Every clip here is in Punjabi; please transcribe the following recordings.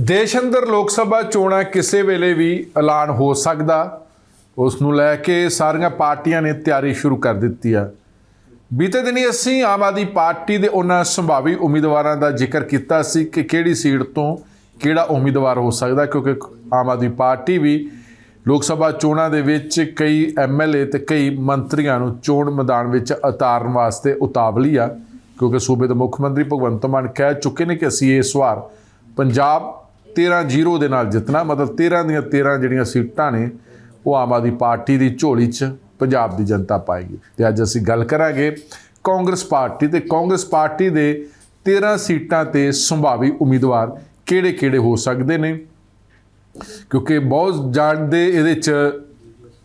ਦੇਸ਼ ਅੰਦਰ ਲੋਕ ਸਭਾ ਚੋਣਾਂ ਕਿਸੇ ਵੇਲੇ ਵੀ ਐਲਾਨ ਹੋ ਸਕਦਾ। ਉਸ ਨੂੰ ਲੈ ਕੇ ਸਾਰੀਆਂ ਪਾਰਟੀਆਂ ਨੇ ਤਿਆਰੀ ਸ਼ੁਰੂ ਕਰ ਦਿੱਤੀ ਆ। ਬੀਤੇ ਦਿਨੀ ਅਸੀਂ ਆਮ ਆਦਮੀ ਪਾਰਟੀ ਦੇ ਉਹਨਾਂ ਸੰਭਾਵੀ ਉਮੀਦਵਾਰਾਂ ਦਾ ਜ਼ਿਕਰ ਕੀਤਾ ਸੀ ਕਿ ਕਿਹੜੀ ਸੀਟ ਤੋਂ ਕਿਹੜਾ ਉਮੀਦਵਾਰ ਹੋ ਸਕਦਾ, ਕਿਉਂਕਿ ਆਮ ਆਦਮੀ ਪਾਰਟੀ ਵੀ ਲੋਕ ਸਭਾ ਚੋਣਾਂ ਦੇ ਵਿੱਚ ਕਈ ਐਮਐਲਏ ਤੇ ਕਈ ਮੰਤਰੀਆਂ ਨੂੰ ਚੋਣ ਮੈਦਾਨ ਵਿੱਚ ਉਤਾਰਨ ਵਾਸਤੇ ਉਤਾਵਲੀ ਆ, ਕਿਉਂਕਿ ਸੂਬੇ ਦੇ ਮੁੱਖ ਮੰਤਰੀ ਭਗਵੰਤ ਮਾਨ ਕਹਿ ਚੁੱਕੇ ਨੇ ਕਿ ਅਸੀਂ ਇਸ ਵਾਰ ਪੰਜਾਬ 13-0 ਦੇ ਨਾਲ ਜਿੱਤਣਾ, ਮਤਲਬ 13 ਦੀਆਂ 13 ਜਿਹੜੀਆਂ ਸੀਟਾਂ ਨੇ, ਉਹ ਆਮ ਆਦਮੀ ਪਾਰਟੀ ਦੀ ਝੋਲੀ 'ਚ ਪੰਜਾਬ ਦੀ ਜਨਤਾ ਪਾਏਗੀ। ਤੇ ਅੱਜ ਅਸੀਂ ਗੱਲ ਕਰਾਂਗੇ ਕਾਂਗਰਸ ਪਾਰਟੀ ਤੇ। ਕਾਂਗਰਸ ਪਾਰਟੀ ਦੇ 13 ਸੀਟਾਂ ਤੇ ਸੰਭਾਵੀ ਉਮੀਦਵਾਰ ਕਿਹੜੇ-ਕਿਹੜੇ ਹੋ ਸਕਦੇ ਨੇ? ਕਿਉਂਕਿ ਬਹੁਤ ਜਾਣਦੇ ਇਹਦੇ 'ਚ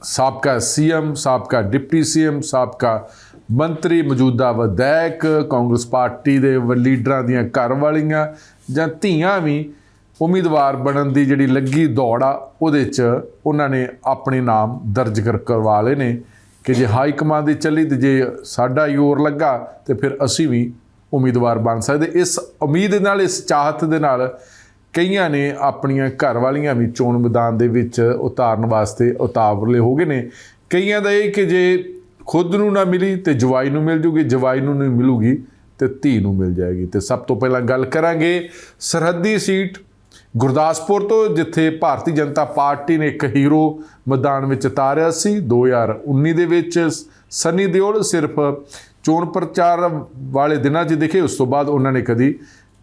ਸਾਬਕਾ ਸੀਐਮ, ਸਾਬਕਾ ਡਿਪਟੀ ਸੀਐਮ, ਸਾਬਕਾ ਮੰਤਰੀ, ਮੌਜੂਦਾ ਵਿਧਾਇਕ, ਕਾਂਗਰਸ ਪਾਰਟੀ ਦੇ ਵ- ਲੀਡਰਾਂ ਦੀਆਂ ਘਰ ਵਾਲੀਆਂ ਜਾਂ ਧੀਆਂ ਵੀ ਉਮੀਦਵਾਰ ਬਣਨ ਦੀ ਜਿਹੜੀ ਲੱਗੀ ਦੌੜ ਆ, ਉਹਦੇ 'ਚ ਉਹਨਾਂ ਨੇ ਆਪਣੇ ਨਾਮ ਦਰਜ ਕਰ- ਕਰਵਾ ਲਏ ਨੇ ਕਿ ਜੇ ਹਾਈ ਕਮਾਂਡ ਦੀ ਚੱਲੀ ਤੇ ਜੇ ਸਾਡਾ ਯੋਰ ਲੱਗਾ, ਤੇ ਫਿਰ ਅਸੀਂ ਵੀ ਉਮੀਦਵਾਰ ਬਣ ਸਕਦੇ। ਇਸ ਉਮੀਦ ਨਾਲ, ਇਸ ਚਾਹਤ ਦੇ ਨਾਲ ਕਈਆਂ ਨੇ ਆਪਣੀਆਂ ਘਰ ਵਾਲੀਆਂ ਵੀ ਚੋਣ ਮੈਦਾਨ ਦੇ ਵਿੱਚ ਉਤਾਰਨ ਵਾਸਤੇ ਉਤਾਵਲੇ ਹੋ ਗਏ ਨੇ। ਕਈਆਂ ਦਾ ਇਹ ਕਿ ਜੇ ਖੁਦ ਨੂੰ ਨਾ ਮਿਲੀ ਤੇ ਜਵਾਈ ਨੂੰ ਮਿਲ ਜੂਗੀ, ਜਵਾਈ ਨੂੰ ਨਹੀਂ ਮਿਲੂਗੀ ਤੇ ਧੀ ਨੂੰ ਮਿਲ ਜਾਏਗੀ। ਤੇ ਸਭ ਤੋਂ ਪਹਿਲਾਂ ਗੱਲ ਕਰਾਂਗੇ ਸਰਹੱਦੀ ਸੀਟ ਗੁਰਦਾਸਪੁਰ ਤੋਂ, ਜਿੱਥੇ ਭਾਰਤੀ ਜਨਤਾ ਪਾਰਟੀ ਨੇ ਇੱਕ ਹੀਰੋ ਮੈਦਾਨ ਵਿੱਚ ਉਤਾਰਿਆ ਸੀ 2019 ਦੇ ਵਿੱਚ। ਸਨੀ ਦਿਓਲ ਸਿਰਫ ਚੋਣ ਪ੍ਰਚਾਰ ਵਾਲੇ ਦਿਨਾਂ 'ਚ ਦਿਖੇ, ਉਸ ਤੋਂ ਬਾਅਦ ਉਹਨਾਂ ਨੇ ਕਦੀ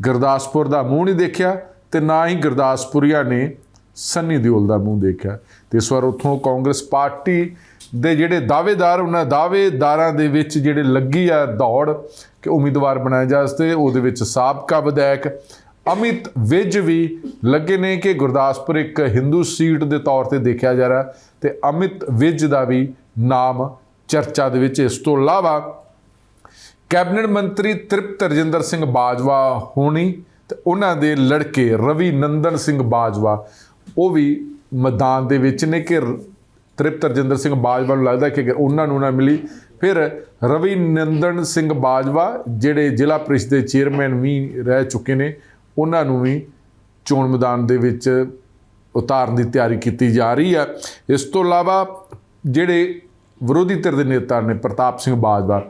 ਗੁਰਦਾਸਪੁਰ ਦਾ ਮੂੰਹ ਨਹੀਂ ਦੇਖਿਆ ਤੇ ਨਾ ਹੀ ਗੁਰਦਾਸਪੁਰੀਆ ਨੇ ਸੰਨੀ ਦਿਓਲ ਦਾ ਮੂੰਹ ਦੇਖਿਆ। ਤੇ ਇਸ ਵਾਰ ਉੱਥੋਂ ਕਾਂਗਰਸ ਪਾਰਟੀ ਦੇ ਜਿਹੜੇ ਦਾਅਵੇਦਾਰ, ਉਹਨਾਂ ਦਾਅਵੇਦਾਰਾਂ ਦੇ ਵਿੱਚ ਜਿਹੜੇ ਲੱਗੀ ਆ ਦੌੜ ਕਿ ਉਮੀਦਵਾਰ ਬਣਾਏ ਜਾਸਤੇ ਉਹਦੇ ਵਿੱਚ ਸਾਬਕਾ ਵਿਧਾਇਕ ਅਮਿਤ ਵਿਜ ਵੀ ਲੱਗੇ ਨੇ ਕਿ ਗੁਰਦਾਸਪੁਰ ਇੱਕ ਹਿੰਦੂ ਸੀਟ ਦੇ ਤੌਰ ਤੇ ਦੇਖਿਆ ਜਾ ਰਿਹਾ ਤੇ ਅਮਿਤ ਵਿਜ ਦਾ ਵੀ ਨਾਮ ਚਰਚਾ ਦੇ ਵਿੱਚ ਇਸ ਤੋਂ ਇਲਾਵਾ ਕੈਬਨਿਟ ਮੰਤਰੀ ਤ੍ਰਿਪਤ ਰਜਿੰਦਰ ਸਿੰਘ ਬਾਜਵਾ ਹੋਣੀ ਤੇ ਉਹਨਾਂ ਦੇ ਲੜਕੇ ਰਵੀ ਨੰਦਨ ਸਿੰਘ ਬਾਜਵਾ, ਉਹ ਵੀ ਮੈਦਾਨ ਦੇ ਵਿੱਚ ਨੇ ਕਿ ਤ੍ਰਿਪਤ ਰਜਿੰਦਰ ਸਿੰਘ ਬਾਜਵਾ ਨੂੰ ਲੱਗਦਾ ਕਿ ਉਹਨਾਂ ਨੂੰ ਨਾ ਮਿਲੀ, ਫਿਰ ਰਵੀ ਨੰਦਨ ਸਿੰਘ ਬਾਜਵਾ, ਜਿਹੜੇ ਜ਼ਿਲ੍ਹਾ ਪ੍ਰੀਸ਼ਦ ਦੇ ਚੇਅਰਮੈਨ ਵੀ ਰਹਿ ਚੁੱਕੇ ਨੇ ਉਹਨਾਂ ਨੂੰ ਵੀ ਚੋਣ ਮੈਦਾਨ ਦੇ ਵਿੱਚ ਉਤਾਰਨ ਦੀ ਤਿਆਰੀ ਕੀਤੀ ਜਾ ਰਹੀ ਹੈ। ਇਸ ਤੋਂ ਇਲਾਵਾ ਜਿਹੜੇ ਵਿਰੋਧੀ ਧਿਰ ਦੇ ਨੇਤਾ ਨੇ ਪ੍ਰਤਾਪ ਸਿੰਘ ਬਾਜਵਾ,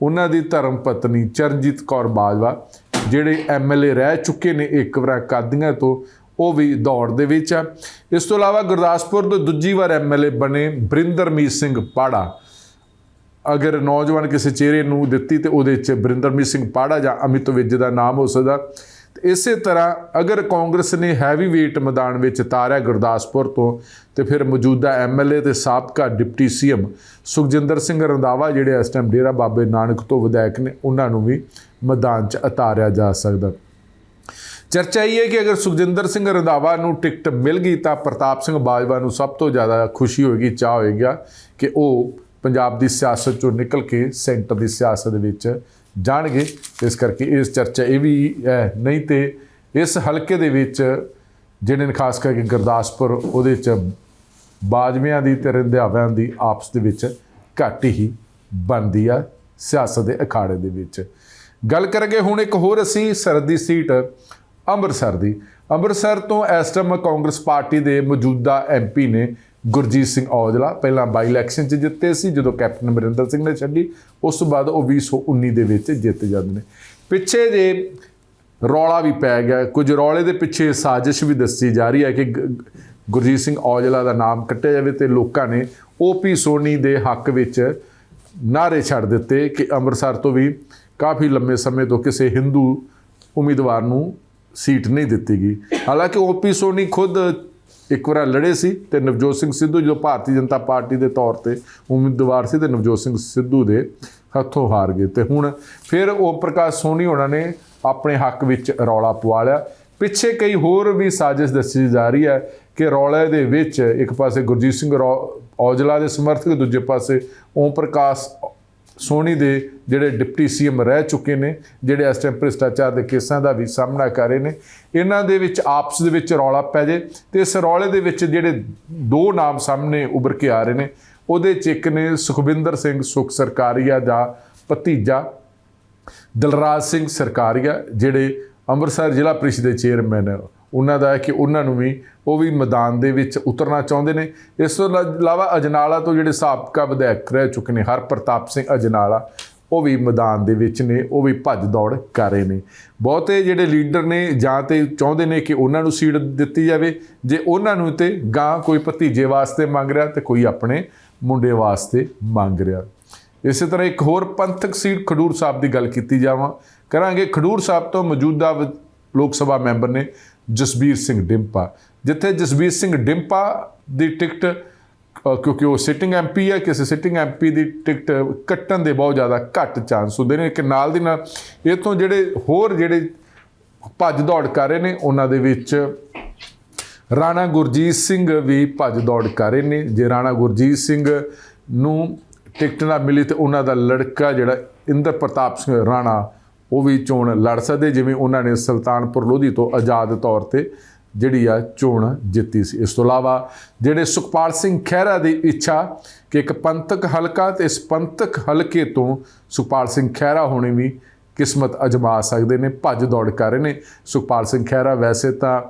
ਉਹਨਾਂ ਦੀ ਧਰਮ ਪਤਨੀ ਚਰਨਜੀਤ ਕੌਰ ਬਾਜਵਾ, ਜਿਹੜੇ ਐਮਐਲਏ ਰਹਿ ਚੁੱਕੇ ਨੇ ਇੱਕ ਵਾਰ ਕਾਦੀਆਂ ਤੋਂ, ਉਹ ਵੀ ਦੌੜ ਦੇ ਵਿੱਚ ਆ। ਇਸ ਤੋਂ ਇਲਾਵਾ ਗੁਰਦਾਸਪੁਰ ਤੋਂ ਦੂਜੀ ਵਾਰ ਐਮਐਲਏ ਬਣੇ ਬਰਿੰਦਰਮੀਤ ਸਿੰਘ ਪਾੜਾ। ਅਗਰ ਨੌਜਵਾਨ ਕਿਸੇ ਚਿਹਰੇ ਨੂੰ ਦਿੱਤੀ ਤੇ ਉਹਦੇ 'ਚ ਬਰਿੰਦਰਮੀਤ ਸਿੰਘ ਪਾੜਾ ਜਾਂ ਅਮਿਤ ਵਿਜ ਦਾ ਨਾਮ ਹੋ ਸਕਦਾ। ਇਸੇ ਤਰ੍ਹਾਂ ਅਗਰ ਕਾਂਗਰਸ ਨੇ ਹੈਵੀ weight ਮੈਦਾਨ ਵਿੱਚ ਤਾਰਿਆ ਗੁਰਦਾਸਪੁਰ ਤੋਂ, ਤੇ ਫਿਰ ਮੌਜੂਦਾ ਐਮਐਲਏ ਤੇ ਸਾਬਕਾ ਡਿਪਟੀ ਸੀਐਮ ਸੁਖਜਿੰਦਰ ਸਿੰਘ ਰੰਧਾਵਾ ਜਿਹੜੇ ਇਸ ਟਾਈਮ ਡੇਰਾ ਬਾਬੇ ਨਾਨਕ ਤੋਂ ਵਿਧਾਇਕ ਨੇ, ਉਹਨਾਂ ਨੂੰ ਵੀ ਮੈਦਾਨ 'ਚ ਉਤਾਰਿਆ ਜਾ ਸਕਦਾ। ਚਰਚਾ ਇਹ ਹੈ ਕਿ ਅਗਰ ਸੁਖਜਿੰਦਰ ਸਿੰਘ ਰੰਧਾਵਾ ਨੂੰ ਟਿਕਟ ਮਿਲ ਗਈ ਤਾਂ ਪ੍ਰਤਾਪ ਸਿੰਘ ਬਾਜਵਾ ਨੂੰ ਸਭ ਤੋਂ ਜ਼ਿਆਦਾ ਖੁਸ਼ੀ ਹੋਏਗੀ ਚਾਹ ਹੋਏਗਾ ਕਿ ਉਹ ਪੰਜਾਬ ਦੀ ਸਿਆਸਤ ਚੋਂ ਨਿਕਲ ਕੇ ਸੈਂਟਰ ਦੀ ਸਿਆਸਤ ਦੇ ਵਿੱਚ ਜਾਣਗੇ। ਇਸ ਕਰਕੇ ਇਸ ਚਰਚਾ ਇਹ ਵੀ ਹੈ। ਨਹੀਂ ਤੇ ਇਸ ਹਲਕੇ ਦੇ ਵਿੱਚ ਜਿਹੜੇ ਨੇ ਖਾਸ ਕਰਕੇ ਗੁਰਦਾਸਪੁਰ, ਉਹਦੇ ਚ ਬਾਜਵਿਆਂ ਦੀ ਤੇ ਰੰਧਿਆਵਿਆਂ ਦੀ ਆਪਸ ਦੇ ਵਿੱਚ ਘੱਟ ਹੀ ਬਣਦੀ ਆ ਸਿਆਸਤ ਦੇ ਅਖਾੜੇ ਦੇ ਵਿੱਚ। ਗੱਲ ਕਰਾਂਗੇ ਹੁਣ ਇੱਕ ਹੋਰ ਅਸੀਂ ਸਰਦੀ ਸੀਟ, ਅੰਮ੍ਰਿਤਸਰ ਦੀ। ਅੰਮ੍ਰਿਤਸਰ ਤੋਂ ਇਸ ਟਾਈਮ ਕਾਂਗਰਸ ਪਾਰਟੀ ਦੇ ਮੌਜੂਦਾ ਐਮਪੀ ਨੇ ਗੁਰਜੀਤ ਸਿੰਘ ਔਜਲਾ ਪਹਿਲਾਂ ਬਾਈ ਇਲੈਕਸ਼ਨ 'ਚ ਜਿੱਤੇ ਸੀ, ਜਦੋਂ ਕੈਪਟਨ ਅਮਰਿੰਦਰ ਸਿੰਘ ਨੇ ਛੱਡੀ, ਉਸ ਤੋਂ ਬਾਅਦ ਉਹ 2019 ਦੇ ਵਿੱਚ ਜਿੱਤ ਜਾਂਦੇ ਨੇ। ਪਿੱਛੇ ਜੇ ਰੌਲਾ ਵੀ ਪੈ ਗਿਆ, ਕੁਝ ਰੌਲੇ ਦੇ ਪਿੱਛੇ ਸਾਜ਼ਿਸ਼ ਵੀ ਦੱਸੀ ਜਾ ਰਹੀ ਹੈ ਕਿ ਗੁਰਜੀਤ ਸਿੰਘ ਔਜਲਾ ਦਾ ਨਾਮ ਕੱਟਿਆ ਜਾਵੇ ਤੇ ਲੋਕਾਂ ਨੇ ਓਪੀ ਸੋਨੀ ਦੇ ਹੱਕ ਵਿੱਚ ਨਾਰੇ ਛੱਡ ਦਿੱਤੇ ਕਿ ਅੰਮ੍ਰਿਤਸਰ ਤੋਂ ਵੀ ਕਾਫੀ ਲੰਮੇ ਸਮੇਂ ਤੋਂ ਕਿਸੇ ਹਿੰਦੂ ਉਮੀਦਵਾਰ ਨੂੰ ਸੀਟ ਨਹੀਂ ਦਿੱਤੀ ਗਈ। ਹਾਲਾਂਕਿ ਓਪੀ ਸੋਨੀ ਖੁਦ ਇੱਕ ਵਾਰ ਲੜੇ ਸੀ ਤੇ ਨਵਜੋਤ ਸਿੰਘ ਸਿੱਧੂ, ਜਦੋਂ ਭਾਰਤੀ ਜਨਤਾ ਪਾਰਟੀ ਦੇ ਤੌਰ ਤੇ ਉਮੀਦਵਾਰ ਸੀ ਤੇ ਨਵਜੋਤ ਸਿੰਘ ਸਿੱਧੂ ਦੇ ਹੱਥੋਂ ਹਾਰ ਗਏ ਤੇ ਹੁਣ ਫਿਰ ਓਮ ਪ੍ਰਕਾਸ਼ ਸੋਨੀ ਹੋਣਾ ਨੇ ਆਪਣੇ ਹੱਕ ਵਿੱਚ ਰੌਲਾ ਪਵਾ ਲਿਆ। ਪਿੱਛੇ ਕਈ ਹੋਰ ਵੀ ਸਾਜ਼ਿਸ਼ ਦੱਸੀ ਜਾ ਰਹੀ ਹੈ ਕਿ ਰੌਲੇ ਦੇ ਵਿੱਚ ਇੱਕ ਪਾਸੇ ਗੁਰਜੀਤ ਸਿੰਘ ਰੌ- ਔਜਲਾ ਦੇ ਸਮਰਥਕ, ਦੂਜੇ ਪਾਸੇ ਓਮ ਪ੍ਰਕਾਸ਼ ਸੋਨੀ ਦੇ ਜਿਹੜੇ ਡਿਪਟੀ ਸੀਐਮ ਰਹਿ ਚੁੱਕੇ ਨੇ, ਜਿਹੜੇ ਇਸ ਟਾਈਮ ਭ੍ਰਿਸ਼ਟਾਚਾਰ ਦੇ ਕੇਸਾਂ ਦਾ ਵੀ ਸਾਹਮਣਾ ਕਰ ਰਹੇ ਨੇ, ਇਹਨਾਂ ਦੇ ਵਿੱਚ ਆਪਸ ਦੇ ਵਿੱਚ ਰੌਲਾ ਪੈ ਜੇ ਤੇ ਇਸ ਰੌਲੇ ਦੇ ਵਿੱਚ ਜਿਹੜੇ ਦੋ ਨਾਮ ਸਾਹਮਣੇ ਉੱਭਰ ਕੇ ਆ ਰਹੇ ਨੇ, ਉਹਦੇ ਚ ਇੱਕ ਨੇ ਸੁਖਵਿੰਦਰ ਸਿੰਘ ਸੁਖ ਸਰਕਾਰੀਆ ਦਾ ਭਤੀਜਾ, ਦਲਰਾਜ ਸਿੰਘ ਸਰਕਾਰੀਆ, ਜਿਹੜੇ ਅੰਮ੍ਰਿਤਸਰ ਜ਼ਿਲ੍ਹਾ ਪ੍ਰੀਸ਼ਦ ਦੇ ਚੇਅਰਮੈਨ ਉਹਨਾਂ ਦਾ ਹੈ ਕਿ ਉਹਨਾਂ ਨੂੰ ਵੀ ਉਹ ਵੀ ਮੈਦਾਨ ਦੇ ਵਿੱਚ ਉਤਰਨਾ ਚਾਹੁੰਦੇ ਨੇ। ਇਸ ਤੋਂ ਇਲਾ- ਇਲਾਵਾ ਅਜਨਾਲਾ ਤੋਂ ਜਿਹੜੇ ਸਾਬਕਾ ਵਿਧਾਇਕ ਰਹਿ ਚੁੱਕੇ ਨੇ ਹਰ ਪ੍ਰਤਾਪ ਸਿੰਘ ਅਜਨਾਲਾ, ਉਹ ਵੀ ਮੈਦਾਨ ਦੇ ਵਿੱਚ ਨੇ, ਉਹ ਵੀ ਭੱਜ ਦੌੜ ਕਰ ਰਹੇ ਨੇ। ਬਹੁਤੇ ਜਿਹੜੇ ਲੀਡਰ ਨੇ ਜਾਂ ਤੇ ਚਾਹੁੰਦੇ ਨੇ ਕਿ ਉਹਨਾਂ ਨੂੰ ਸੀਟ ਦਿੱਤੀ ਜਾਵੇ, ਜੇ ਉਹਨਾਂ ਨੂੰ ਤੇ ਗਾਂ ਕੋਈ ਭਤੀਜੇ ਵਾਸਤੇ ਮੰਗ ਰਿਹਾ ਤੇ ਕੋਈ ਆਪਣੇ ਮੁੰਡੇ ਵਾਸਤੇ ਮੰਗ ਰਿਹਾ। ਇਸੇ ਤਰ੍ਹਾਂ ਇੱਕ ਹੋਰ ਪੰਥਕ ਸੀਟ ਖਡੂਰ ਸਾਹਿਬ ਦੀ ਗੱਲ ਕੀਤੀ ਜਾਵਾਂ। ਕਰਾਂਗੇ ਖਡੂਰ ਸਾਹਿਬ ਤੋਂ ਮੌਜੂਦਾ ਵਿ- ਲੋਕ ਸਭਾ ਮੈਂਬਰ ਨੇ ਜਸਬੀਰ ਸਿੰਘ ਡਿੰਪਾ। ਜਿੱਥੇ ਜਸਬੀਰ ਸਿੰਘ ਡਿੰਪਾ ਦੀ ਟਿਕਟ ਕਿਉਂਕਿ ਉਹ ਸਿਟਿੰਗ ਐਮਪੀ ਹੈ ਕਿਸੇ ਸਿਟਿੰਗ ਐਮਪੀ ਦੀ ਟਿਕਟ ਕੱਟਣ ਦੇ ਬਹੁਤ ਜ਼ਿਆਦਾ ਘੱਟ ਚਾਂਸ ਹੁੰਦੇ ਨੇ ਕਿ ਨਾਲ ਦੀ ਨਾਲ ਇਹ ਤੋਂ ਜਿਹੜੇ ਹੋਰ ਜਿਹੜੇ ਭੱਜ ਦੌੜ ਕਰ ਰਹੇ ਨੇ, ਉਹਨਾਂ ਦੇ ਵਿੱਚ ਰਾਣਾ ਗੁਰਜੀਤ ਸਿੰਘ ਵੀ ਭੱਜ ਦੌੜ ਕਰ ਰਹੇ ਨੇ। ਜੇ ਰਾਣਾ ਗੁਰਜੀਤ ਸਿੰਘ ਨੂੰ ਟਿਕਟ ਨਾ ਮਿਲੀ ਤੇ ਉਹਨਾਂ ਦਾ ਲੜਕਾ ਜਿਹੜਾ ਇੰਦਰ ਪ੍ਰਤਾਪ ਸਿੰਘ ਰਾਣਾ ਉਹ ਵੀ ਚੋਣ ਲੜ ਸਕਦੇ, ਜਿਵੇਂ ਉਹਨਾਂ ਨੇ ਸੁਲਤਾਨਪੁਰ ਲੋਧੀ ਤੋਂ ਆਜ਼ਾਦ ਤੌਰ ਤੇ ਜਿਹੜੀ ਆ ਚੋਣ ਜਿੱਤੀ ਸੀ। ਇਸ ਤੋਂ ਇਲਾਵਾ ਜਿਹੜੇ ਸੁਖਪਾਲ ਸਿੰਘ ਖਹਿਰਾ ਦੀ ਇੱਛਾ ਕਿ ਇੱਕ ਪੰਥਕ ਹਲਕਾ ਤੇ ਇਸ ਪੰਥਕ ਹਲਕੇ ਤੋਂ ਸੁਖਪਾਲ ਸਿੰਘ ਖਹਿਰਾ ਹੋਣੇ ਵੀ ਕਿਸਮਤ ਅਜਮਾ ਸਕਦੇ ਨੇ, ਭੱਜ ਦੌੜ ਕਰ ਰਹੇ ਨੇ। ਸੁਖਪਾਲ ਸਿੰਘ ਖਹਿਰਾ ਵੈਸੇ ਤਾਂ